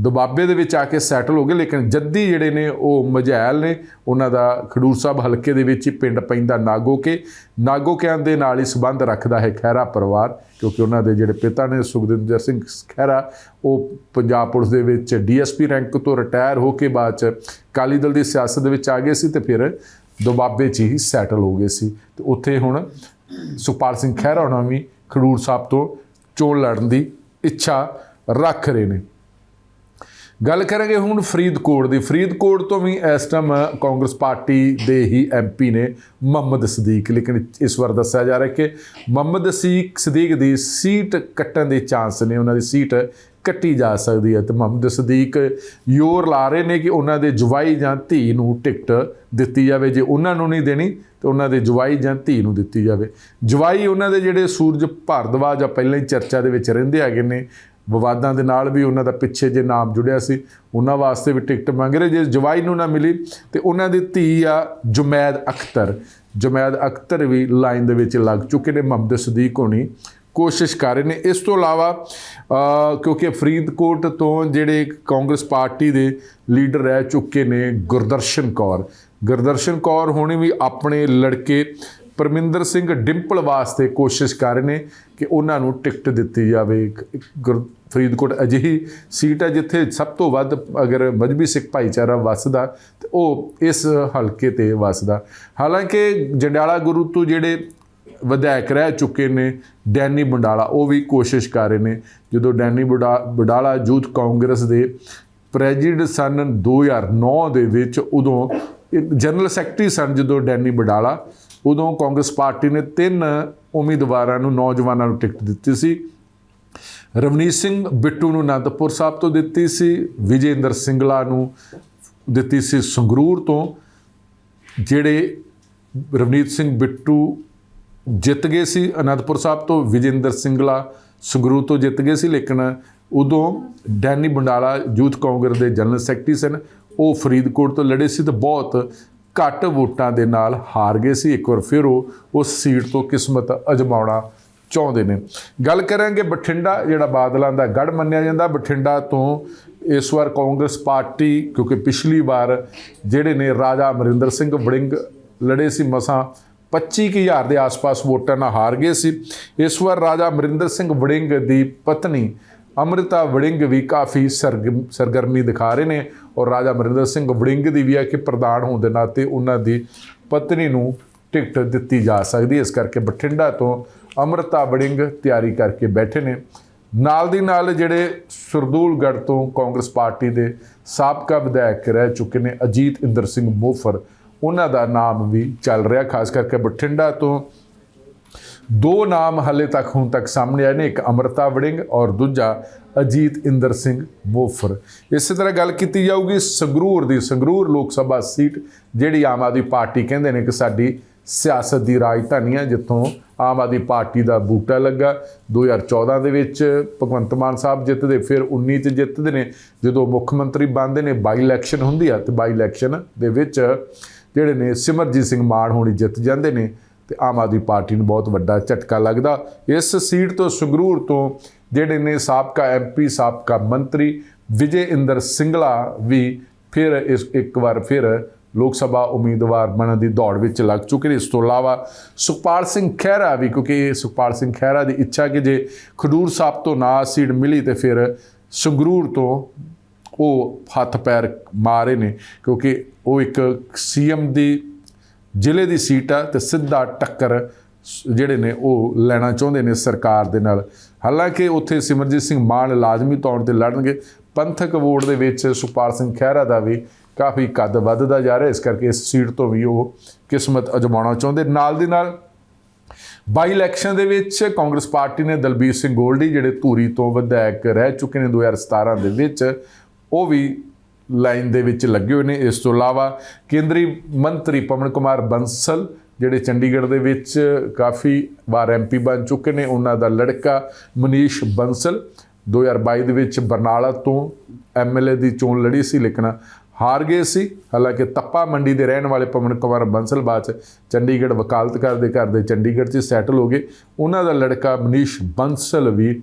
ਦੁਬਾਬੇ ਦੇ ਵਿੱਚ ਆ ਕੇ ਸੈਟਲ ਹੋ ਗਏ, ਲੇਕਿਨ ਜੱਦੀ ਜਿਹੜੇ ਨੇ ਉਹ ਮਝੈਲ ਨੇ। ਉਹਨਾਂ ਦਾ ਖਡੂਰ ਸਾਹਿਬ ਹਲਕੇ ਦੇ ਵਿੱਚ ਹੀ ਪਿੰਡ ਪੈਂਦਾ ਨਾਗੋਕੇ। ਨਾਗੋਕਿਆਂ ਦੇ ਨਾਲ ਹੀ ਸੰਬੰਧ ਰੱਖਦਾ ਹੈ ਖਹਿਰਾ ਪਰਿਵਾਰ, ਕਿਉਂਕਿ ਉਹਨਾਂ ਦੇ ਜਿਹੜੇ ਪਿਤਾ ਨੇ ਸੁਖਦਿੰਦਰ ਸਿੰਘ ਖਹਿਰਾ, ਉਹ ਪੰਜਾਬ ਪੁਲਿਸ ਦੇ ਵਿੱਚ ਡੀਐਸਪੀ ਰੈਂਕ ਤੋਂ ਰਿਟਾਇਰ ਹੋ ਕੇ ਬਾਅਦ ਚ ਅਕਾਲੀ ਦਲ ਦੀ ਸਿਆਸਤ ਦੇ ਵਿੱਚ ਆ ਗਏ ਸੀ ਤੇ ਫਿਰ ਦੁਬਾਬੇ 'ਚ ਹੀ ਸੈਟਲ ਹੋ ਗਏ ਸੀ। ਤੇ ਉੱਥੇ ਹੁਣ ਸੁਖਪਾਲ ਸਿੰਘ ਖਹਿਰਾ ਉਹਨਾਂ ਵੀ ਖਡੂਰ ਸਾਹਿਬ ਤੋਂ ਚੋਣ ਲੜਨ ਦੀ ਇੱਛਾ ਰੱਖ ਰਹੇ ਨੇ। ਗੱਲ ਕਰਾਂਗੇ ਹੁਣ ਫਰੀਦਕੋਟ ਦੀ। ਫਰੀਦਕੋਟ ਤੋਂ ਵੀ ਇਸ ਟਾਈਮ ਕਾਂਗਰਸ ਪਾਰਟੀ ਦੇ ਹੀ ਐਮਪੀ ਨੇ ਮੁਹੰਮਦ ਸਦੀਕ। ਲੇਕਿਨ ਇਸ ਵਾਰ ਦੱਸਿਆ ਜਾ ਰਿਹਾ ਕਿ ਮੁਹੰਮਦ ਸਦੀਕ ਸਦੀਕ ਦੀ ਸੀਟ ਕੱਟਣ ਦੇ ਚਾਂਸ ਨੇ। ਉਹਨਾਂ ਦੀ ਸੀਟ ਕੱਟੀ ਜਾ ਸਕਦੀ ਹੈ ਤੇ ਮੁਹੰਮਦ ਸਦੀਕ ਯੋਰ ਲਾ ਰਹੇ ਨੇ ਕਿ ਉਹਨਾਂ ਦੇ ਜਵਾਈ ਜਾਂ ਧੀ ਨੂੰ ਟਿਕਟ ਦਿੱਤੀ ਜਾਵੇ। ਜੇ ਉਹਨਾਂ ਨੂੰ ਨਹੀਂ ਦੇਣੀ, ਤੇ ਉਹਨਾਂ ਦੇ ਜਵਾਈ ਜਾਂ ਧੀ ਨੂੰ ਦਿੱਤੀ ਜਾਵੇ। ਜਵਾਈ ਉਹਨਾਂ ਦੇ ਜਿਹੜੇ ਸੂਰਜ ਭਾਰਦਵਾਜ ਆ, ਪਹਿਲਾਂ ਹੀ ਚਰਚਾ ਦੇ ਵਿੱਚ ਰਹਿੰਦੇ ਹੈਗੇ ਨੇ। ਵਿਵਾਦਾਂ ਦੇ ਨਾਲ ਵੀ ਉਹਨਾਂ ਦਾ ਪਿੱਛੇ ਜੇ ਨਾਮ ਜੁੜਿਆ ਸੀ, ਉਹਨਾਂ ਵਾਸਤੇ ਵੀ ਟਿਕਟ ਮੰਗ ਰਹੇ, ਜੇ ਜਵਾਈ ਨੂੰ ਨਾ ਮਿਲੀ, ਤੇ ਉਹਨਾਂ ਦੀ ਧੀ ਆ ਜੁਮੈਦ ਅਖਤਰ। ਜੁਮੈਦ ਅਖਤਰ ਵੀ ਲਾਈਨ ਦੇ ਵਿੱਚ ਲੱਗ ਚੁੱਕੇ ਨੇ, ਮੁਹੰਮਦ ਸਦੀਕ ਹੋਣੀ ਕੋਸ਼ਿਸ਼ ਕਰ ਰਹੇ ਨੇ। ਇਸ ਤੋਂ ਇਲਾਵਾ ਕਿਉਂਕਿ ਫਰੀਦਕੋਟ ਤੋਂ ਜਿਹੜੇ ਕਾਂਗਰਸ ਪਾਰਟੀ ਦੇ ਲੀਡਰ ਰਹਿ ਚੁੱਕੇ ਨੇ ਗੁਰਦਰਸ਼ਨ ਕੌਰ। ਗੁਰਦਰਸ਼ਨ ਕੌਰ ਹੁਣੇ ਵੀ ਆਪਣੇ ਲੜਕੇ ਪਰਮਿੰਦਰ ਸਿੰਘ ਡਿੰਪਲ ਵਾਸਤੇ ਕੋਸ਼ਿਸ਼ ਕਰ ਰਹੇ ਨੇ ਕਿ ਉਹਨਾਂ ਨੂੰ ਟਿਕਟ ਦਿੱਤੀ ਜਾਵੇ। ਗੁਰ- ਫਰੀਦਕੋਟ ਅਜਿਹੀ ਸੀਟ ਹੈ ਜਿੱਥੇ ਸਭ ਤੋਂ ਵੱਧ ਅਗਰ ਮਜਬੀ ਸਿੱਖ ਭਾਈਚਾਰਾ ਵੱਸਦਾ ਤੇ ਉਹ ਇਸ ਹਲਕੇ ਤੇ ਵੱਸਦਾ। ਹਾਲਾਂਕਿ ਜੰਡਿਆਲਾ ਗੁਰੂ ਤੋਂ ਜਿਹੜੇ ਵਿਧਾਇਕ ਰਹਿ ਚੁੱਕੇ ਨੇ, ਡੈਨੀ ਬੰਡਾਲਾ, ਉਹ ਵੀ ਕੋਸ਼ਿਸ਼ ਕਰ ਰਹੇ ਨੇ। ਜਦੋਂ ਡੈਨੀ ਬੁਡਾ- ਬੰਡਾਲਾ ਯੂਥ ਕਾਂਗਰਸ ਦੇ ਪ੍ਰੈਜ਼ੀਡੈਂਟ ਸਨ 2009 ਦੇ ਵਿੱਚ, ਉਦੋਂ ਜਨਰਲ ਸੈਕਟਰੀ ਸਨ ਜਦੋਂ ਡੈਨੀ ਬੰਡਾਲਾ। ਉਦੋਂ ਕਾਂਗਰਸ ਪਾਰਟੀ ਨੇ ਤਿੰਨ ਉਮੀਦਵਾਰਾਂ ਨੂੰ, ਨੌਜਵਾਨਾਂ ਨੂੰ ਟਿਕਟ ਦਿੱਤੀ ਸੀ। ਰਵਨੀਤ ਸਿੰਘ ਬਿੱਟੂ ਨੂੰ ਅਨੰਦਪੁਰ ਸਾਹਿਬ ਤੋਂ ਦਿੱਤੀ ਸੀ, ਵਿਜੇਂਦਰ ਸਿੰਗਲਾ ਨੂੰ ਦਿੱਤੀ ਸੀ ਸੰਗਰੂਰ ਤੋਂ। ਜਿਹੜੇ ਰਵਨੀਤ ਸਿੰਘ ਬਿੱਟੂ ਜਿੱਤ ਗਏ ਸੀ ਅਨੰਦਪੁਰ ਸਾਹਿਬ ਤੋਂ, ਵਿਜੇਂਦਰ ਸਿੰਗਲਾ ਸੰਗਰੂਰ ਤੋਂ ਜਿੱਤ ਗਏ ਸੀ, ਲੇਕਿਨ ਉਦੋਂ ਡੈਨੀ ਬੰਡਾਲਾ, ਯੂਥ ਕਾਂਗਰਸ ਦੇ ਜਨਰਲ ਸੈਕਟਰੀ ਸਨ। ਉਹ ਫਰੀਦਕੋਟ ਤੋਂ ਲੜੇ ਸੀ ਤੇ ਬਹੁਤ ਘੱਟ ਵੋਟਾਂ ਦੇ ਨਾਲ ਹਾਰ ਗਏ ਸੀ। ਇੱਕ ਵਾਰ ਫਿਰ ਉਹ, ਉਸ ਸੀਟ ਤੋਂ ਕਿਸਮਤ ਅਜਮਾਉਣਾ ਚਾਹੁੰਦੇ ਨੇ। ਗੱਲ ਕਰਾਂਗੇ ਬਠਿੰਡਾ, ਜਿਹੜਾ ਬਾਦਲਾਂ ਦਾ ਗੜ ਮੰਨਿਆ ਜਾਂਦਾ। ਬਠਿੰਡਾ ਤੋਂ ਇਸ ਵਾਰ ਕਾਂਗਰਸ ਪਾਰਟੀ, ਕਿਉਂਕਿ ਪਿਛਲੀ ਵਾਰ ਜਿਹੜੇ ਨੇ ਰਾਜਾ ਅਮਰਿੰਦਰ ਸਿੰਘ ਵੜਿੰਗ ਲੜੇ ਸੀ, ਮਸਾਂ 25000 ਦੇ ਆਸ-ਪਾਸ ਵੋਟਾਂ ਨਾਲ ਹਾਰ ਗਏ ਸੀ। ਇਸ ਵਾਰ ਰਾਜਾ ਅਮਰਿੰਦਰ ਸਿੰਘ ਵੜਿੰਗ ਦੀ ਪਤਨੀ ਅੰਮ੍ਰਿਤਾ ਵੜਿੰਗ ਵੀ ਕਾਫੀ ਸਰਗਮ- ਸਰਗਰਮੀ ਦਿਖਾ ਰਹੇ ਨੇ ਔਰ ਰਾਜਾ ਅਮਰਿੰਦਰ ਸਿੰਘ ਵੜਿੰਗ ਦੀ ਵੀ ਹੈ ਕਿ ਪ੍ਰਧਾਨ ਹੋਣ ਦੇ ਨਾਤੇ ਉਹਨਾਂ ਦੀ ਪਤਨੀ ਨੂੰ ਟਿਕਟ ਦਿੱਤੀ ਜਾ ਸਕਦੀ ਹੈ। ਇਸ ਕਰਕੇ ਬਠਿੰਡਾ ਤੋਂ ਅੰਮ੍ਰਿਤਾ ਵੜਿੰਗ ਤਿਆਰੀ ਕਰਕੇ ਬੈਠੇ ਨੇ। ਨਾਲ ਦੀ ਨਾਲ ਜਿਹੜੇ ਸਰਦੂਲਗੜ੍ਹ ਤੋਂ ਕਾਂਗਰਸ ਪਾਰਟੀ ਦੇ ਸਾਬਕਾ ਵਿਧਾਇਕ ਰਹਿ ਚੁੱਕੇ ਨੇ ਅਜੀਤ ਇੰਦਰ ਸਿੰਘ ਮੋਫਰ, ਉਹਨਾਂ ਦਾ ਨਾਮ ਵੀ ਚੱਲ ਰਿਹਾ। ਖਾਸ ਕਰਕੇ ਬਠਿੰਡਾ ਤੋਂ ਦੋ ਨਾਮ ਹਾਲੇ ਤੱਕ ਹੁਣ ਤੱਕ ਸਾਹਮਣੇ ਆਏ ਨੇ, ਇੱਕ ਅਮਰਤਾ ਵੜਿੰਗ ਔਰ ਦੂਜਾ ਅਜੀਤ ਇੰਦਰ ਸਿੰਘ ਮੋਫਰ ਇਸੇ ਤਰ੍ਹਾਂ ਗੱਲ ਕੀਤੀ ਜਾਊਗੀ ਸੰਗਰੂਰ ਦੀ। ਸੰਗਰੂਰ ਲੋਕ ਸਭਾ ਸੀਟ ਜਿਹੜੀ ਆਮ ਆਦਮੀ ਪਾਰਟੀ ਕਹਿੰਦੇ ਨੇ ਕਿ ਸਾਡੀ ਸਿਆਸਤ ਦੀ ਰਾਜਧਾਨੀ ਹੈ, ਜਿੱਥੋਂ ਆਮ ਆਦਮੀ ਪਾਰਟੀ ਦਾ ਬੂਟਾ ਲੱਗਾ। 2014 ਦੇ ਵਿੱਚ ਭਗਵੰਤ ਮਾਨ ਸਾਹਿਬ ਜਿੱਤਦੇ, ਫਿਰ 19 ਚ ਜਿੱਤਦੇ ਨੇ। ਜਦੋਂ ਮੁੱਖ ਮੰਤਰੀ ਬਣਦੇ ਨੇ ਬਾਈ ਇਲੈਕਸ਼ਨ ਹੁੰਦੀ ਆ, ਤੇ ਬਾਈ ਇਲੈਕਸ਼ਨ ਦੇ ਵਿੱਚ ਜਿਹੜੇ ਨੇ ਸਿਮਰਜੀਤ ਸਿੰਘ ਮਾਨ ਹੋਣੀ ਜਿੱਤ ਜਾਂਦੇ ਨੇ। ਤੇ ਆਮ ਆਦਮੀ ਪਾਰਟੀ ਨੂੰ ਬਹੁਤ ਵੱਡਾ ਝਟਕਾ ਲੱਗਦਾ। ਇਸ ਸੀਟ ਤੋਂ ਸੰਗਰੂਰ ਤੋਂ ਜਿਹੜੇ ਨੇ ਸਾਬਕਾ ਐਮਪੀ ਸਾਬਕਾ ਮੰਤਰੀ ਵਿਜੇ ਇੰਦਰ ਸਿੰਗਲਾ ਵੀ ਫਿਰ ਇਸ ਇੱਕ ਵਾਰ ਫਿਰ ਲੋਕ ਸਭਾ ਉਮੀਦਵਾਰ ਬਣਨ ਦੀ ਦੌੜ ਵਿੱਚ ਲੱਗ ਚੁੱਕੇ ਨੇ। ਇਸ ਤੋਂ ਇਲਾਵਾ ਸੁਖਪਾਲ ਸਿੰਘ ਖਹਿਰਾ ਵੀ, ਕਿਉਂਕਿ ਸੁਖਪਾਲ ਸਿੰਘ ਖਹਿਰਾ ਦੀ ਇੱਛਾ ਕਿ ਜੇ ਖਡੂਰ ਸਾਹਿਬ ਤੋਂ ਨਾ ਸੀਟ ਮਿਲੀ ਤੇ ਫਿਰ ਸੰਗਰੂਰ ਤੋਂ ਉਹ ਹੱਥ ਪੈਰ ਮਾਰੇ ਨੇ, ਕਿਉਂਕਿ ਉਹ ਇੱਕ ਸੀਐਮ ਦੀ ਜ਼ਿਲ੍ਹੇ ਦੀ ਸੀਟ ਆ ਤੇ ਸਿੱਧਾ ਟੱਕਰ ਸ- ਜਿਹੜੇ ਨੇ ਉਹ ਲੈਣਾ ਚਾਹੁੰਦੇ ਨੇ ਸਰਕਾਰ ਦੇ ਨਾਲ। ਹਾਲਾਂਕਿ ਉੱਥੇ ਸਿਮਰਜੀਤ ਸਿੰਘ ਮਾਨ ਲਾਜ਼ਮੀ ਤੌਰ ਤੇ ਲੜਨਗੇ। ਪੰਥਕ ਵੋਟ ਦੇ ਵਿੱਚ ਸੁਖਪਾਲ ਸਿੰਘ ਖਹਿਰਾ ਦਾ ਵੀ ਕਾਫੀ ਕੱਦ ਵੱਧਦਾ ਜਾ ਰਿਹਾ। ਇਸ ਕਰਕੇ ਇਸ ਸੀਟ ਤੋਂ ਵੀ ਉਹ ਕਿਸਮਤ ਅਜਮਾਉਣਾ ਚਾਹੁੰਦੇ। ਨਾਲ ਦੀ ਨਾਲ ਬਾਈ ਇਲੈਕਸ਼ਨ ਦੇ ਵਿੱਚ ਕਾਂਗਰਸ ਪਾਰਟੀ ਨੇ ਦਲਬੀਰ ਸਿੰਘ ਗੋਲਡੀ, ਜਿਹੜੇ ਧੂਰੀ ਤੋਂ ਵਿਧਾਇਕ ਰਹਿ ਚੁੱਕੇ ਨੇ 2017 ਦੇ ਵਿੱਚ, ਉਹ ਵੀ ਲਾਈਨ ਦੇ ਵਿੱਚ ਲੱਗੇ ਹੋਏ ਨੇ। ਇਸ ਤੋਂ ਇਲਾਵਾ ਕੇਂਦਰੀ ਮੰਤਰੀ ਪਵਨ ਕੁਮਾਰ ਬੰਸਲ, ਜਿਹੜੇ ਚੰਡੀਗੜ੍ਹ ਦੇ ਵਿੱਚ ਕਾਫੀ ਵਾਰ ਐਮਪੀ ਬਣ ਚੁੱਕੇ ਨੇ, ਉਹਨਾਂ ਦਾ ਲੜਕਾ ਮਨੀਸ਼ ਬੰਸਲ 2022 ਦੇ ਵਿੱਚ ਬਰਨਾਲਾ ਤੋਂ ਐਮਐਲਏ ਦੀ ਚੋਣ ਲੜੀ ਸੀ, ਲੇਕਿਨ ਹਾਰ ਗਏ ਸੀ। ਹਾਲਾਂਕਿ ਤੱਪਾ ਮੰਡੀ ਦੇ ਰਹਿਣ ਵਾਲੇ ਪਵਨ ਕੁਮਾਰ ਬੰਸਲ ਬਾਅਦ 'ਚ ਚੰਡੀਗੜ੍ਹ ਵਕਾਲਤ ਕਰਦੇ ਕਰਦੇ ਚੰਡੀਗੜ੍ਹ 'ਚ ਸੈਟਲ ਹੋ ਗਏ। ਉਹਨਾਂ ਦਾ ਲੜਕਾ ਮਨੀਸ਼ ਬੰਸਲ ਵੀ